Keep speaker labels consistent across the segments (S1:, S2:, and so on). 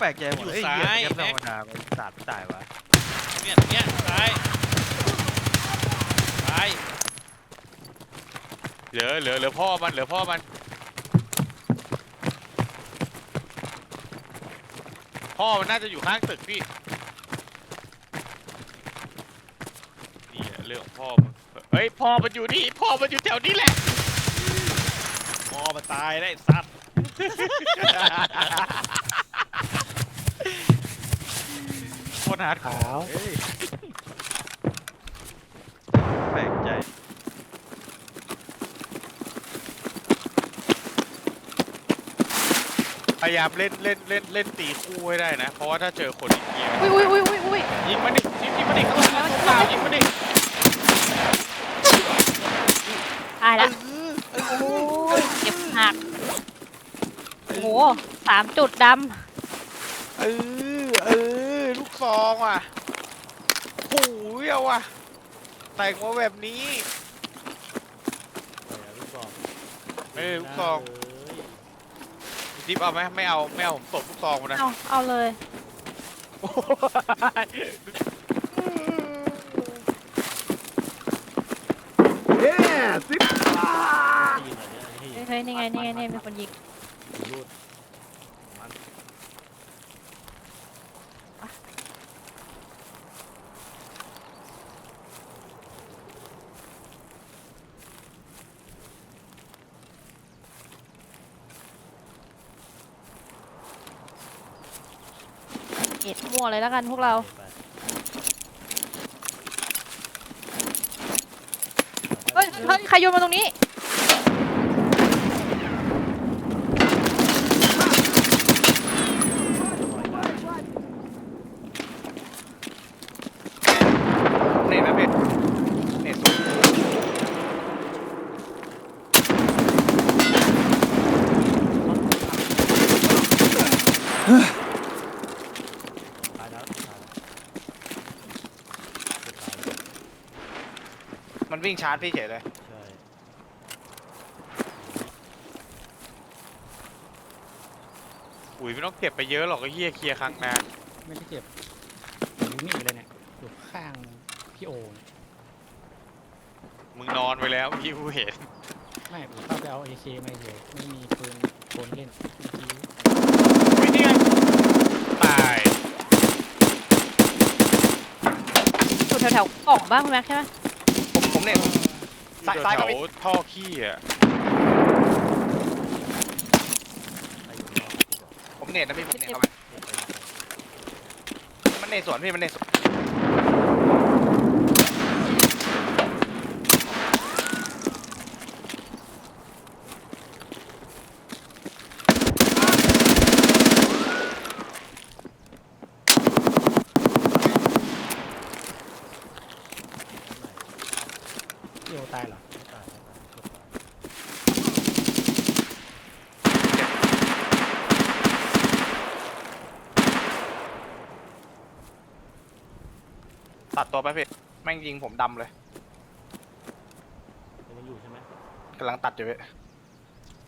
S1: แปลกใจหมด
S2: อยู่
S1: เอ้ย
S2: ซ้าย
S1: เหี้ยแคปธร
S2: แม็ก
S1: รมดาไปสาดไม่ตายวะ
S2: เนี่ยเนี่ยซ้ายซ้ายเหลือเหลือเหลือพ่อมันเหลือพ่อมัน พ่อมันน่าจะอยู่ข้างตึกพี่นี่แหละเรื่องของพ่อมันเฮ้ยพ่อมันอยู่นี่พ่อมันอยู่แถวนี้แหละพ่อมันตายได้สัตว์ โคตรฮาร์ดคอ
S3: ขาว
S2: ร์เอ้ย
S1: แปลกใจ
S2: พยายามเล่นเล่นเล่นเล่นตีคู่ให้ได้นะ เพราะว่าถ้าเจอคนอีกเกียร์
S4: อุ้ยอุ้ยอุ้ยอุ้ยอุ้ย
S2: ยิงมันดิยิงยิงมันดิเข้ามาเข้ามายิงมันดิ
S4: ตายละโอ้ยเจ็บหนักโอ้โหสามจุดด
S2: เออเออลูก ซองว่ะโอ้ยเอาว่ะ แต่งมาแบบนี้
S3: ลูกซอง
S2: เออลูกซอง ดิฟเอาไหมไม่เอาไม่เอาผมตบลูกซองมาำนะ
S4: เอา เอาเลย
S3: ยิงอะไรเนี่ยให้
S4: เฮ้ยเฮ้ยนี่ไงนี่ไงนี่มีคนยิง
S3: รูด
S4: มั่วเลยแล้วกันพวกเรา เฮ้ยเฮ้ยใครโยนมาตรงนี้
S2: เน็ตนะพี่เน็ตสูง
S3: ตายแล้วตายแล้ว
S2: มัน วิ่งชาร์จพี่เฉยเลย
S3: ใช่
S2: อุ้ยไม่ต้องเก็บไปเยอะหรอกไอ้เหี้ยเคลียร์ครั้งหนะ
S3: ไม่ได้เจ็บอยู่นี่เลยเนี่ยอยู่ข้างพี่โอเนี่ย
S2: มึงนอนไปแล้วพี่กูเห็น
S3: ไม่ผมเข้าไปเอาเอเคมาเฉยไม่มีปืนคนเล่นเมื่อกี้
S2: อุ้ยนี่ไงตาย
S4: อยู่แถวๆกล่องบ้างคุณแม็กใช่ไหม
S5: ผมผม เนี่ยซ้ายซ้าย
S2: แถ
S5: กับ
S2: ว
S5: พี่
S2: ท่อขี้อะ
S3: ไปอยู่นอกดีกว่า
S5: ผมเน็ตนะพี่ผมเน็ตเข้าไป
S3: เจ็บไปหมดเลย
S5: มันเน็ตสวนพี่มันเน็ตสวน
S3: พี่โอตายเหรอไม่ตายไม่ตายเกือบตาย
S5: ตัดตัว ไปพี่แม่งยิงผมดำเลย
S3: ยังอยู่ใช่ไหม
S5: กำลังตัดอยู่พี่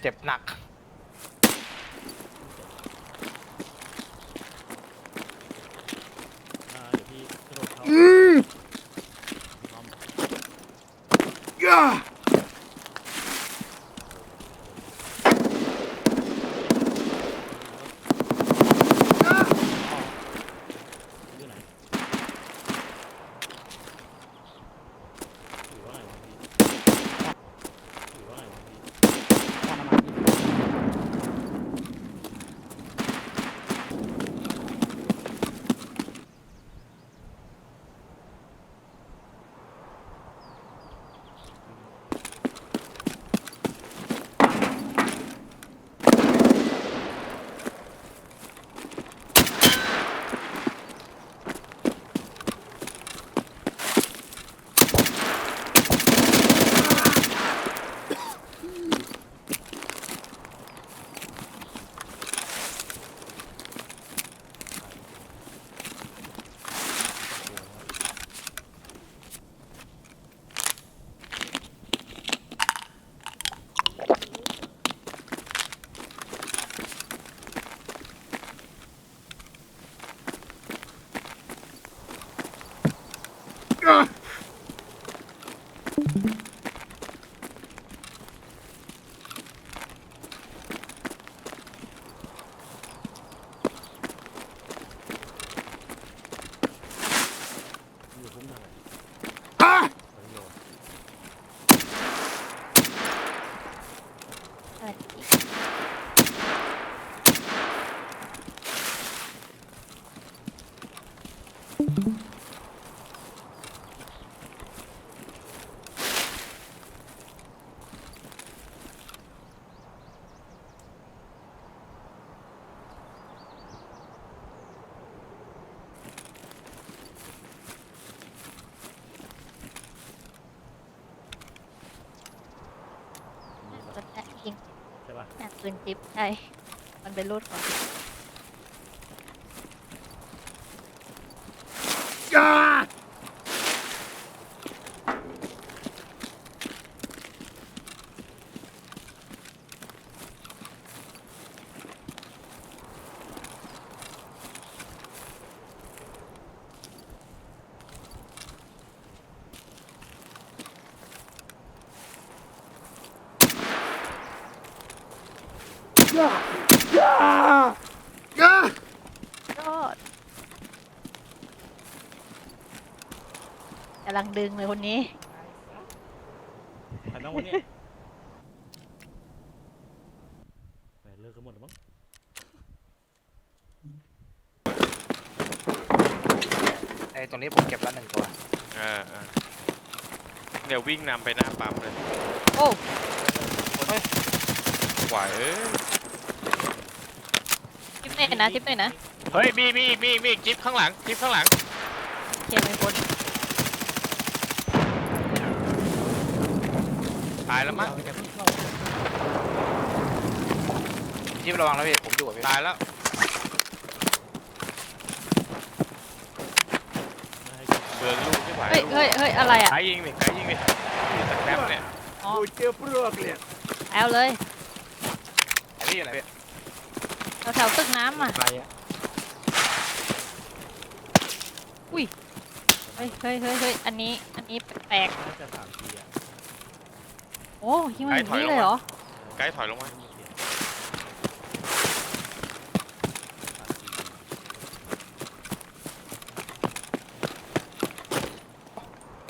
S5: เจ็บหนัก
S3: อ่าเดี๋ยวพี่กระโดดเข้าล้ ปื
S4: นจิ๊บใช่ มันเป็นรูดของ ยอดกำลังดึงเลยคนนี้
S3: ใครบ้างวันนี้แหมเลิกกันหมดแล้วมั้ง
S5: ไอ้ตรงนี้ผมเก็บแล้วหนึ่งตัว
S2: เออเออเดี๋ยววิ่งนำไปหน้าปั๊มเลย
S4: โอ้
S2: ไหวเอ้ย
S4: ทิปห น่อยนะทิปหน่อยนะ
S2: เฮ้ยมีมีมีมีจิ๊บข้างหลังจิ๊บข้างหลัง
S4: เขียนเป็นคน
S2: ตายแล้วมั้ง
S5: จิ๊บระวังนะพี่ผมอยู่กับพี่
S2: ตายแล้ว
S3: ไม่ให้
S2: เบืองลูกที่ไหว
S4: เฮ้ยเฮ้ยเฮ้ยอะไรอะ
S2: ไกยิงดิไกยิงดิอยู่ตะแคบเนี่ย
S4: อ๋อเอาเลย
S5: ไอ้พี่อยู่ไหนพี่
S4: แถวแถวตึกน้ำอะ
S3: ใครอะ
S4: เฮ้ยเฮ้ยเฮ้ยเฮ้ยอันนี้ อันนี้แปลก
S3: น่าจะสามทีอะ
S4: ๆโอ้ยิงมาอย่างนี้เลยเหรอ
S2: ไกด์ถอยลงมา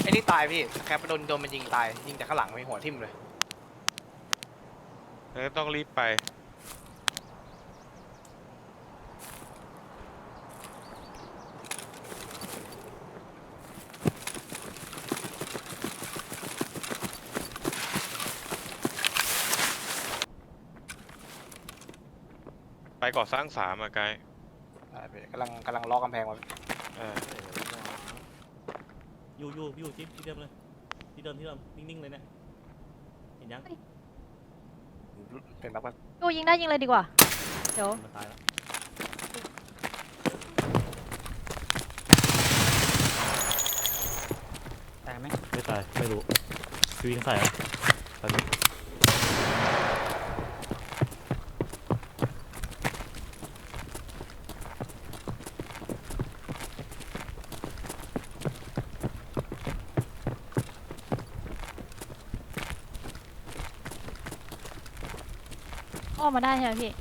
S5: ไอ้นี่ตายพี่แคปโดนโดนมันยิงตายยิงจากข้างหลังไม่หัวทิ่มเลย
S2: แล้วต้องรีบไป ไปก่อสร้างสามอะไกด์
S5: ได้พี่กำลังกำลังล็อกกำแพงไว้
S2: เออ
S3: อยู่อยู่อยู่จิ๊บที่เดิมเลย ที่เดิมที่เดิมนิ่งๆเลยเนี่ยเห็นยัง
S5: เป็นแบบว่า
S4: โอ้ยิงได้ยิงเลยดีกว่า เดี๋ยว
S3: มันตายแล้ว
S6: ตายไหม
S3: ไม่ตายไม่รู้ชีวิตใส่อะตอนนี้
S4: มมาได้ใช่ไหมพี่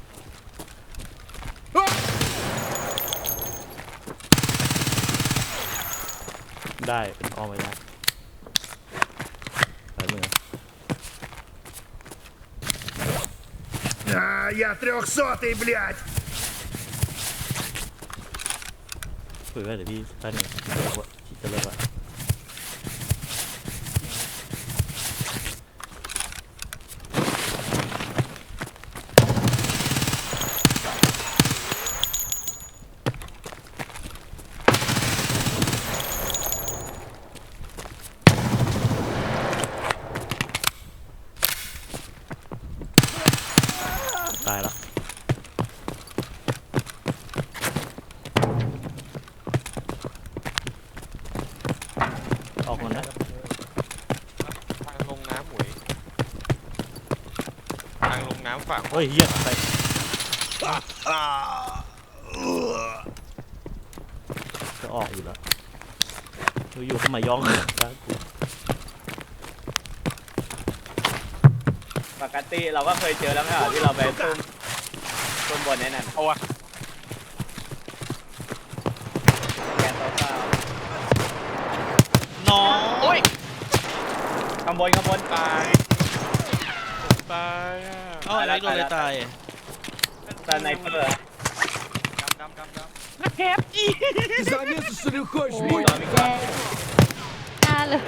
S3: ได้เป็นอ้อมไปได้ตายมือ
S7: А, я трехсотый, блядь!
S3: ฝืนไว้เดี๋ยวพี่ท่านที่จะเลิกละ เฮ้ยเฮียใส่จะออกอยู่แล้วอยู่ๆเข้ามาย่องบ้านกู
S6: ปกติเราก็เคยเจอแล้วไม่เหรอที่เราไปซุ่มซุ่มบนไอ้นั่น
S2: เอาวะ
S6: แกนโต้า
S2: น้องโอ้ย
S6: ข้างบนข้างบน
S2: ตายตายอะ
S1: อ้าอะไรโดนเลยตาย
S6: สไนเปอร์
S2: ดำดำดำดำ แคบจี
S7: Замесу, что ли,
S4: โอ้
S7: хочешь?
S4: ย
S7: Мой
S4: แย่หน้าเลย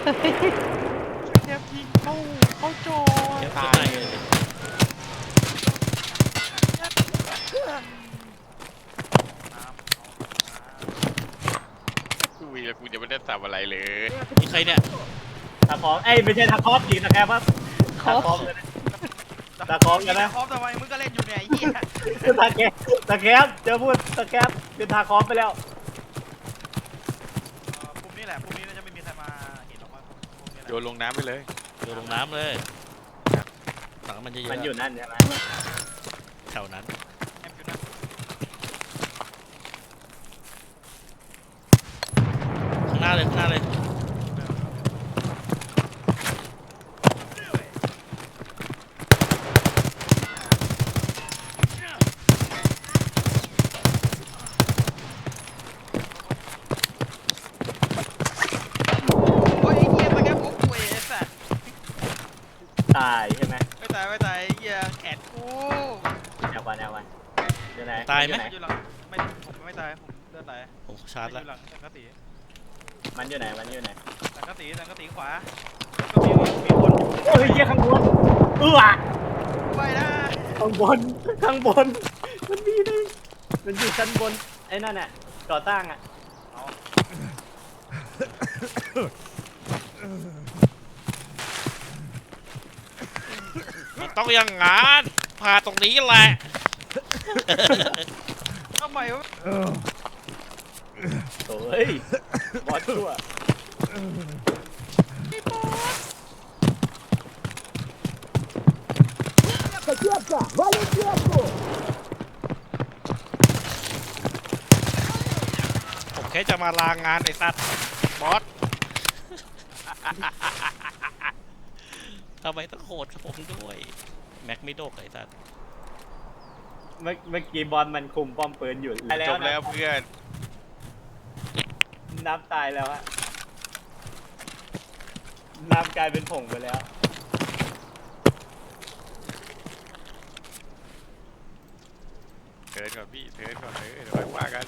S2: แคบยิงเข้าเข้าจอ
S3: เก็บ
S2: ตา
S3: ข้างใน
S2: ย
S3: เลย
S2: กูวีแล้วกูจะไม่ได้ทำอะไรเลย
S3: นี่ใครเนี่ย
S6: ตะคองเอ้ยไม่ใช่ตะคอฟยิงตะแคบว่า
S4: ครบ
S6: ตะคอฟเลยนะ ตะคอฟกันนะ
S1: คอมทำไมมึงก็เล่นอยู่เนี่ยไอ้เหี้ย
S6: ตะแคบตะแคบเจอพูดตะแคบเป็นตาคอฟไปแล้ว
S1: ปุ่มนี้แหละปุ่มนี้น่าจะไม่มีใครมาเห็นหรอกว่าปุ่มนี้แหละ
S2: โยนลงน้ำไปเลย
S3: โยนลงน้ำเลยถังมันเยอะ
S6: มันอยู่นั่นใช่ไหม
S3: ๆแถวนั้น
S1: แอมอยู่นั่น
S3: ข้างหน้าเลยข้างหน้าเลย
S1: โอ้ยไอ้เหี้ยมันแค่พวกกูเองไอ้สัส
S6: ตายใช่ไหม
S1: ไม่ตายไม่ตายไอ้เหี้ยแขนกู
S6: แนววันแนววันอยู่ไหน
S3: ตายไหม
S6: น
S1: อยู่หลังไม่ผมไม่ตายผมเลือ ดไหล
S3: ผมชาร์จ
S1: อ
S3: แล้ว
S1: ยู่หลังสังกะสี
S6: มันอยู่ไหน มันอยู่ไหน
S1: สังกะสีสังกะสีขวาก็มีมีคน
S6: โอ้ยเหี้ยข้างบนเอื้อ
S1: ไปนะ
S6: ข้างบนข้างบน มันมีได้มันอยู่ชั้นบนไอ้นั่นน่ะก่อสร้างอะ
S3: มันต้องอย่างงั้นผ่าตรงนี้แหละ
S1: ทำไมวะ
S6: โอ้ยบอสชั่ว
S3: ผมแค่จะมาลางงานไอ้สัตว์บอส ทำไมต้องโหดกับผมด้วย แม็กไม่โดกไอ้สัตว์
S6: เมื่อเมื่อกี้บอลมันคุมป้อมปืนอยู่ตาย
S2: จบ
S6: นะ
S2: แล้วเพื่อน
S6: น้ำตายแล้วฮะน้ำกลายเป็นผงไปแล้ว
S2: เทิร์นก่อนพี่เทิร์นก่อนเลยเดี๋ยวค่อยว่ากัน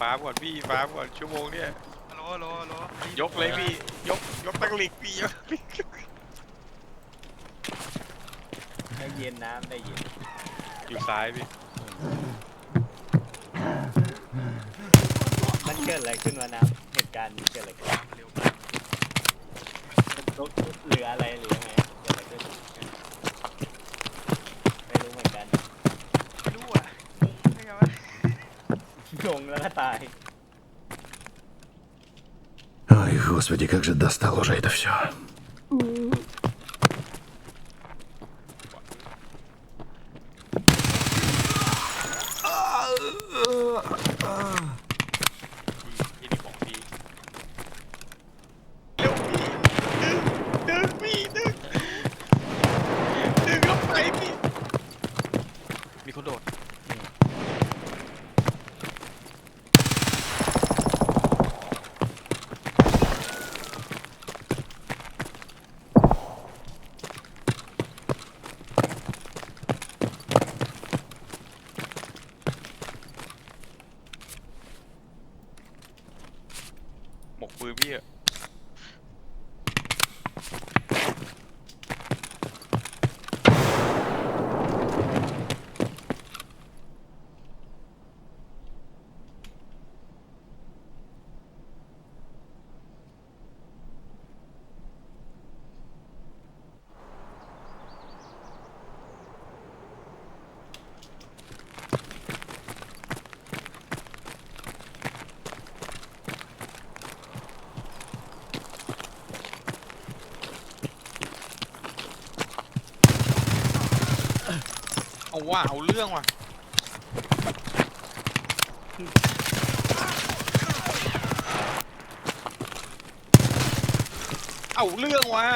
S2: ฟาร์มก่อนพี่ฟาร์มก่อนชั่วโมงเนี้ย
S1: ฮัลโหลฮัลโหลฮัลโหล
S2: ยกเลยพี่ยกยกตั้งหลิกพี่ยก
S6: ได้เย็นน้ำได้เย็น
S2: อยู่ซ้ายพี่
S6: กิดอะไรขึ้นวะน้ำเหตุการณ์นี้เกิดอะไรขึ้นรถหรืออะไรหรือยังไงเกิดอะไรขึ้นไม่รู้เหมือนกัน
S1: ไม่รู้อ่ะไม่ไงวะ
S6: งงแล้วก็ตาย
S7: Ой, господи, как же достало уже это все.
S2: พี่ เอา ว่าเอาเรื่องว่ะเอาเรื่องว่ะ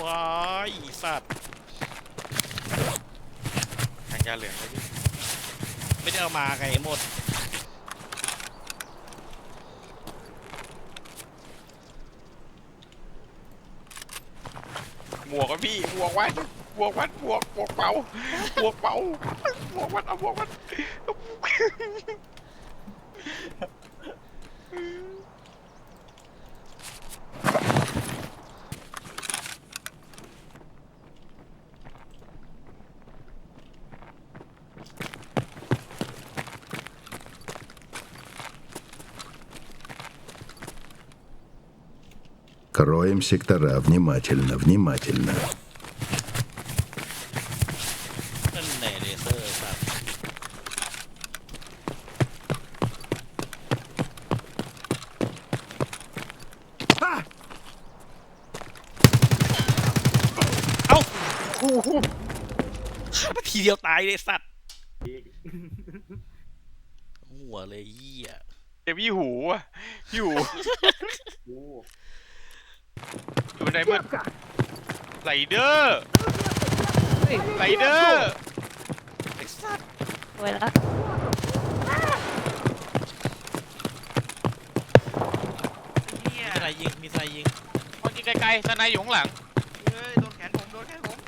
S3: ว้ายอีสัตว์
S2: ทางยาเหลืองเลยพี่
S3: ไม่ได้เอามาไงหมด
S2: หมวกอะพี่หมวกวัดหมวกวันบวกบวกเป่าหมวกเป่าหมวกวัน
S3: เอาหมวกวัน ฆ่ามาทีเดียวตายเลยสัตว์ หัวเลยเหี้ย
S2: เจ็บยี่หูอะยี่หูอยู่ในมืด ไรเดอร์ไรเดอร์
S3: ไอ้สัตว์
S4: ไว้แล้ว
S3: มีสไนยิงมีสไนยิง
S2: คนยิงไกลๆสนายอยู่ข้างหลัง
S1: เฮ้ยโดนแขนผมโดนแขนผม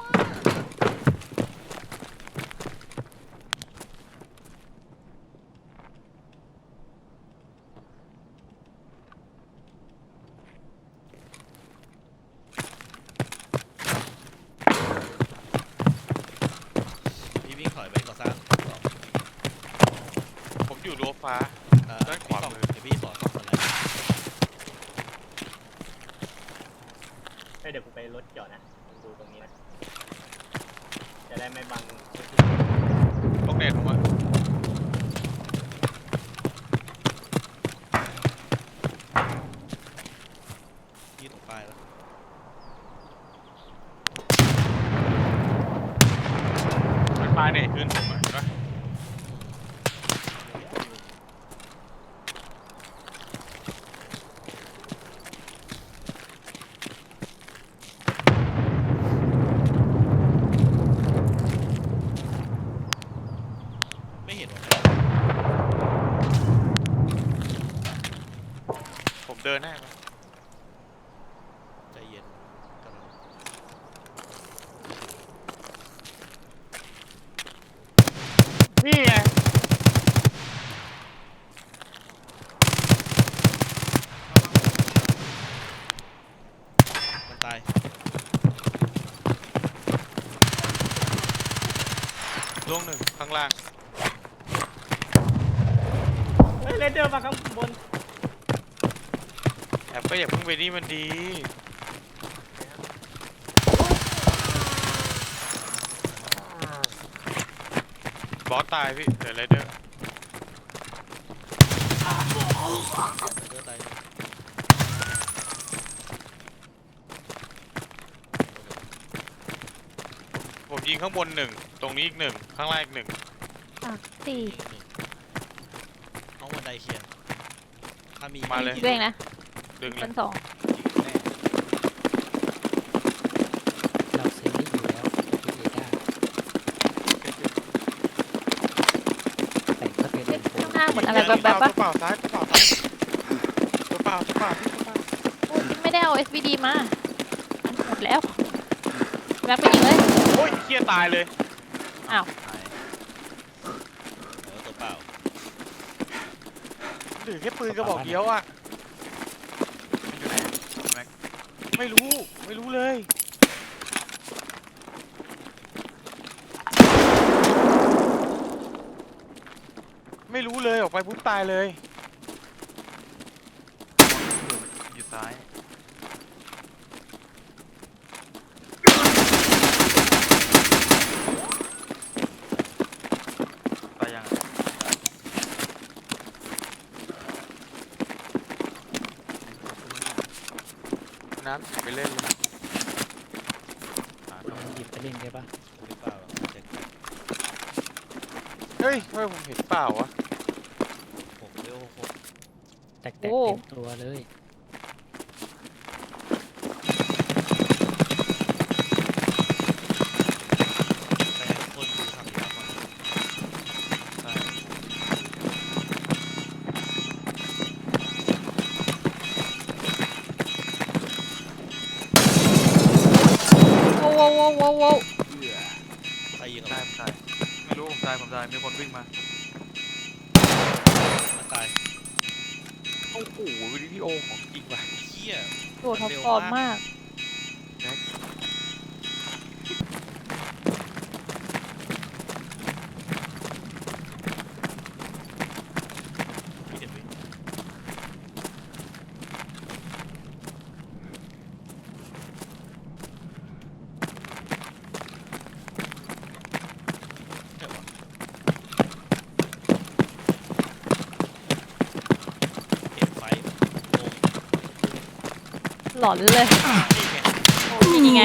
S3: พี่วิ่งถอยไปก่อสร้างสอง
S2: ผมอยู่รั้วฟ้า
S3: เอ่อ
S2: ด้านขวามือ
S3: เดี๋ยวพี่สอนกล้องอะไร
S6: เฮ้ยเดี๋ยวกูไปรถ จอดนะดูตรงนี้นะ จะได้ไม่บัง
S2: ตรงเน็ตผมว่า
S3: พี่ตรงป้ายแล้ว
S2: มันปลาเนี่ยขึ้นผมอะเห็นปะ
S3: ไม่เห็นหรอ
S2: ผมเดินให้ปะ
S3: ใจเย็นกำลัง
S2: นี่ไง
S3: มันตาย
S2: ลงหนึ่งข้างล่าง
S6: เฮ้ยเลเดอร์มาข้างบน
S2: แอบก็อย่าเพิ่ง ไปนี่มันดีบอสตายพี่เดี๋ยวไรเดอร์
S3: เลือดตาย
S2: ผมยิงข้างบนหนึ่ง ตรงนี้อีกหนึ่ง ข้างล่างอีกหนึ่ง
S4: สามสี่
S3: ห้องบันไดเคลียร์ถ้ามี
S2: มาเลย
S4: คิดเองนะ
S2: ดึงเล
S4: เป็
S2: ย
S4: นสอง
S3: ยิงแน่
S8: เราเซฟได้อยู่แล้วเป็นเอด้าแต่งก็เป็น
S4: เฮ้ย
S8: โฟ
S4: ข้างหน้าเหมือนอะไรแบบ
S2: เป
S4: แบ
S2: ล่า
S4: บปะ
S2: ตัวเปล่าซ้ายตัวเปล่าซ้ายตัวเปล่าตัวเปล่าพี่ตัวเปล่า
S4: โอ้ยไม่ได้เอา SVD มาอันหมดแล้วแบ็คไปยิงเลย
S2: โอ้ยเฮียตายเลย
S4: อ้าว
S3: หายแล้วตัวเปล่า
S2: เหลือแค่ปืนกระบอกเดียวอะ
S1: อยู่ไหนแม็ก
S2: ไม่รู้ ไม่รู้เลย ไม่รู้เลยออกไปปุ๊บตายเลย
S1: อยู่ซ้าย ตายยังอะ
S2: น้ำไปเล่นเลย
S1: หาตัว
S8: หยิบไปเล่นได้ปะ
S3: หรือเปล่าเจ็ด
S2: เฮ้ยเฮ้ยผมเห็นเปล่าวะ
S3: หกเร็วหก
S8: แตกๆเต็มตัวเลย
S3: คนวิ่
S1: งมา
S3: มันตายโอ้โหวิดีโอของจริงว่ะเฮีย
S4: โดดท็อปฟอร์มมาก
S3: ไม่เห็นเลยไหนวะเห็นไฟงง
S4: หล อนเลย
S3: นี่ไง